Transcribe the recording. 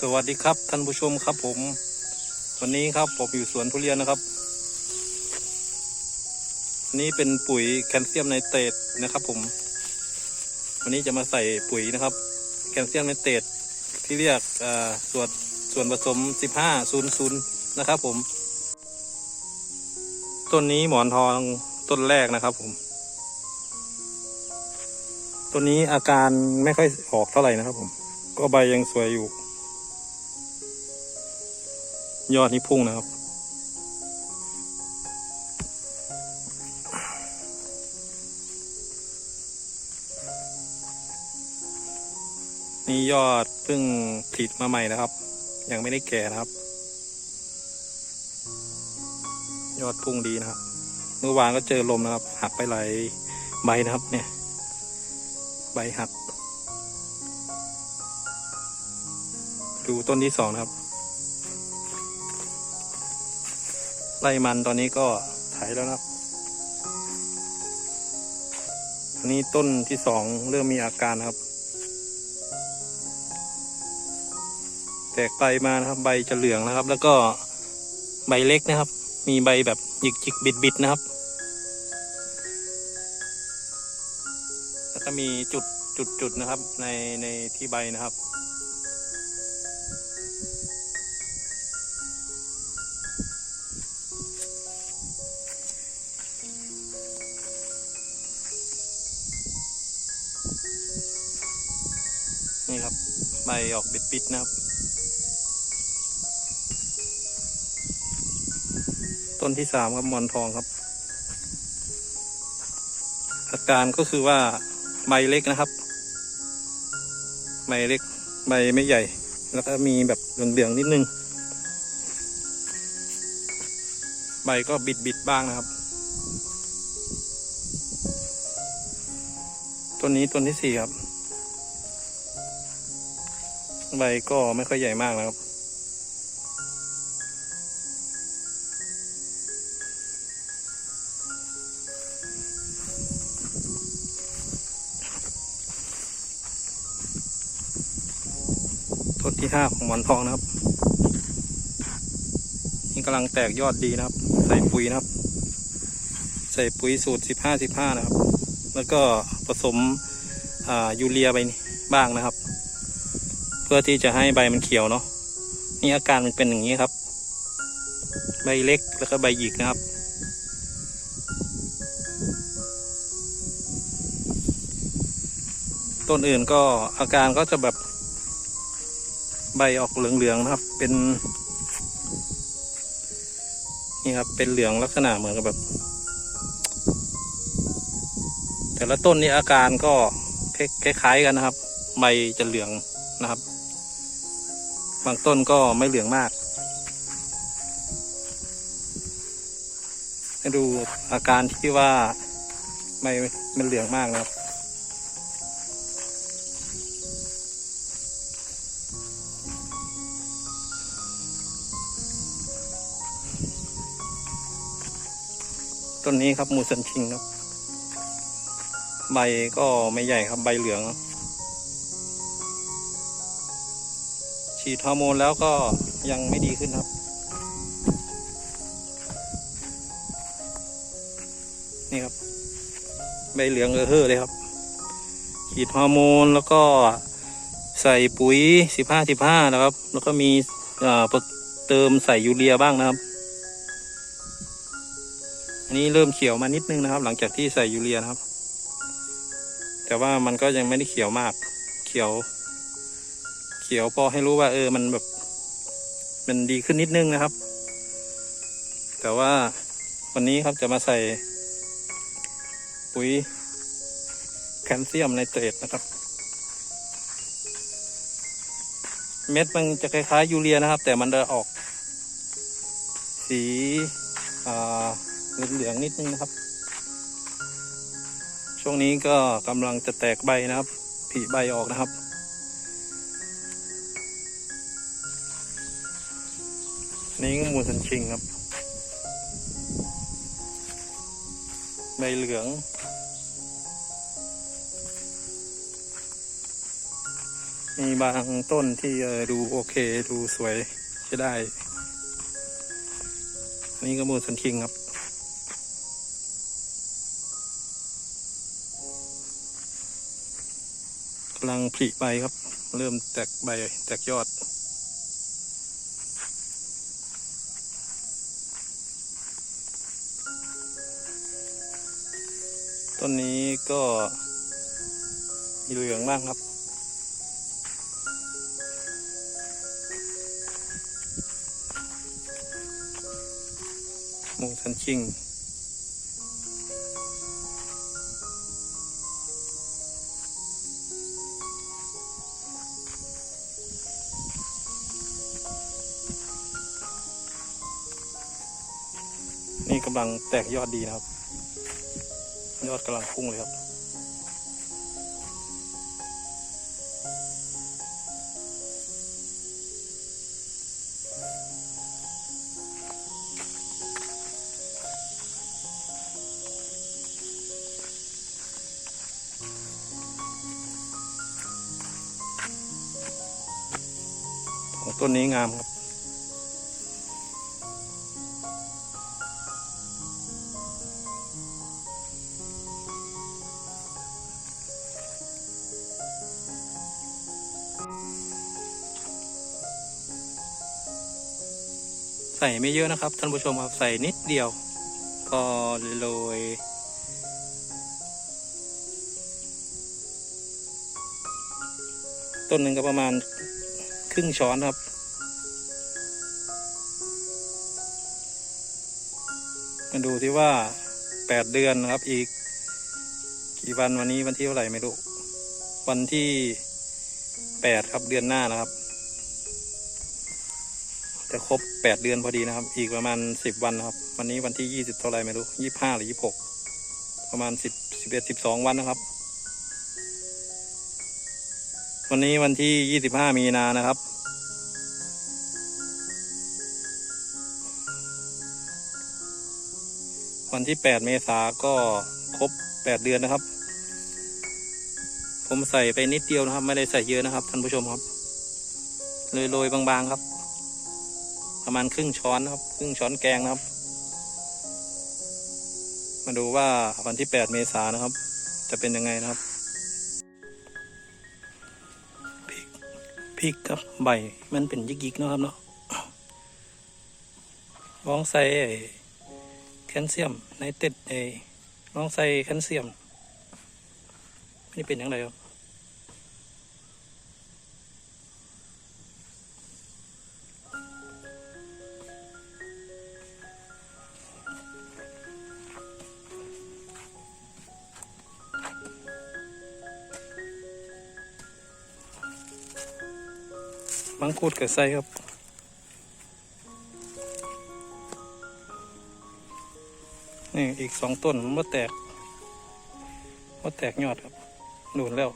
สวัสดีครับท่านผู้ชมครับผม วันนี้ครับผมอยู่สวนทุเรียนนะครับนนี้เป็นปุ๋ยแคลเซียมไนเตรตนะครับ ผม วันนี้จะมาใส่ปุ๋ยนะครับ แคลเซียมไนเตรตที่เรียกอ่าส่วนส่วนผสม 1500 นะครับ ผม ต้นนี้หมอนทองต้นแรกนะครับ ผมต้นนี้อาการไม่ค่อยออกเท่าไหร่นะครับผม ก็ใบยังสวยอยู่ ยอดนี่พุ่งนะครับ นี่ยอดเพิ่งผลิดมาใหม่นะครับ ยังไม่ได้แก่นะครับ ยอดพุ่งดีนะครับ เมื่อวานก็เจอลมนะครับ หักไปหลายใบนะครับ เนี่ย ใบหัก ดูต้นที่สองนะครับ ไล่มันตอนนี้ก็ไถแล้วนะครับอันนี้ต้นที่สองเริ่มมีอาการครับ แตกใบมานะครับ ใบจะเหลืองนะครับ แล้วก็ใบเล็กนะครับ มีใบแบบหยิกจิกบิดบิดนะครับ แล้วก็มีจุดจุดจุดนะครับ ในในที่ใบนะครับ นี่ครับ ใบออกบิดบิดๆนะครับ ต้นที่สามครับมอนทองครับ อาการก็คือว่าใบเล็กนะครับ ใบเล็ก ใบไม่ใหญ่ แล้วก็มีแบบเหลืองๆนิดนึง ใบก็บิดบิดๆบ้างนะครับต้นนี้ต้นที่สี่ครับ ใบก็ไม่ค่อยใหญ่มากนะครับ ต้นที่ห้าของหมอนทองนะครับ นี่กำลังแตกยอดดีนะครับ ใส่ปุ๋ยนะครับ ใส่ปุ๋ยสูตรสิบห้าสิบห้านะครับ แล้วก็ผสมยูเรียไปบ้างนะครับ เพื่อที่จะให้ใบมันเขียวเนาะนี่อาการมันเป็นอย่างนี้ครับ ใบเล็กแล้วก็ใบหยิกนะครับ ต้นอื่นก็อาการก็จะแบบ ใบออกเหลืองๆนะครับ เป็น นี่ครับเป็นเหลืองลักษณะเหมือนกับแบบ แต่ละต้นนี่อาการก็คล้ายๆกันนะครับ ใบจะเหลืองนะครับ บางต้นก็ไม่เหลืองมาก ให้ดูอาการที่ว่าไม่มันเหลืองมากนะครับ ต้นนี้ครับมูสันชิงครับ ใบก็ไม่ใหญ่ครับใบเหลือง ฉีดฮอร์โมนแล้วก็ยังไม่ดีขึ้นครับ นี่ครับ ใบเหลืองเออเฮอเลยครับ ฉีดฮอร์โมนแล้วก็ใส่ปุ๋ยสิบห้าสิบห้านะครับ แล้วก็มีอ่าเติมใส่ยูเรียบ้างนะครับอันนี้เริ่มเขียวมานิดนึงนะครับ หลังจากที่ใส่ยูเรียนะครับ แต่ว่ามันก็ยังไม่ได้เขียวมาก เขียว เขียวพอให้รู้ว่า เออมันแบบ มันดีขึ้นนิดนึงนะครับ แต่ว่าวันนี้ครับจะมาใส่ ปุ๋ยแคลเซียมไนเตรตนะครับ เม็ดมันจะคล้ายๆยูเรียนะครับ แต่มันจะออก สีอ่าเหลืองๆนิดนึงนะครับ ช่วงนี้ก็กำลังจะแตกใบนะครับผลิใบออกนะครับ นี่ก็มูสันชิงครับ ใบเหลือง มีบางต้นที่ดูโอเคดูสวยใช้ได้นนี้ก็มูสันคิงครับกำลังผลิใบครับ เริ่มแตกใบแตกยอด ต้นนี้ก็มีเหลืองบ้างครับ มูสันชิงนี่กำลังแตกยอดดีนะครับ ยอดกำลังพุ่งเลยครับของต้นนี้งามครับ ใส่ไม่เยอะนะครับท่านผู้ชมครับใส่นิดเดียว พอโรยต้นหนึ่งก็ประมาณครึ่งช้อนครับมาดูที่ว่าแปดเดือนนะครับอีก กี่วันวันนี้วันที่เท่าไหร่ไม่รู้ วันที่ แปดครับเดือนหน้านะครับ จะครบแปดเดือนพอดีนะครับ อีกประมาณสิบวันนะครับ วันนี้วันที่ยี่สิบเท่าไรไม่รู้ยี่ห้าหรือยี่หกประมาณสิบสิบเอ็ดสิบสองวันนะครับ วันนี้วันที่ยี่สิบห้ามีนานะครับ วันที่แปดเมษาก็ครบแปดเดือนนะครับ ผมใส่ไปนิดเดียวนะครับ ไม่ได้ใส่เยอะนะครับท่านผู้ชมครับโรยๆบางๆครับ ประมาณครึ่งช้อนนะครับ ครึ่งช้อนแกงนะครับ มาดูว่าวันที่ 8 เมษายนนะครับ จะเป็นยังไงนะครับพริกพริกกับใบมันเป็นยิกๆนะครับเนาะลองใส่แคลเซียมในเต็ดไอลองใส่แคลเซียม นี่เป็นยังไงครับมังคุดกับไส้ครับ นี่อีกสองต้นมันแตกมันแตกยอดครับ หนุนแล้ว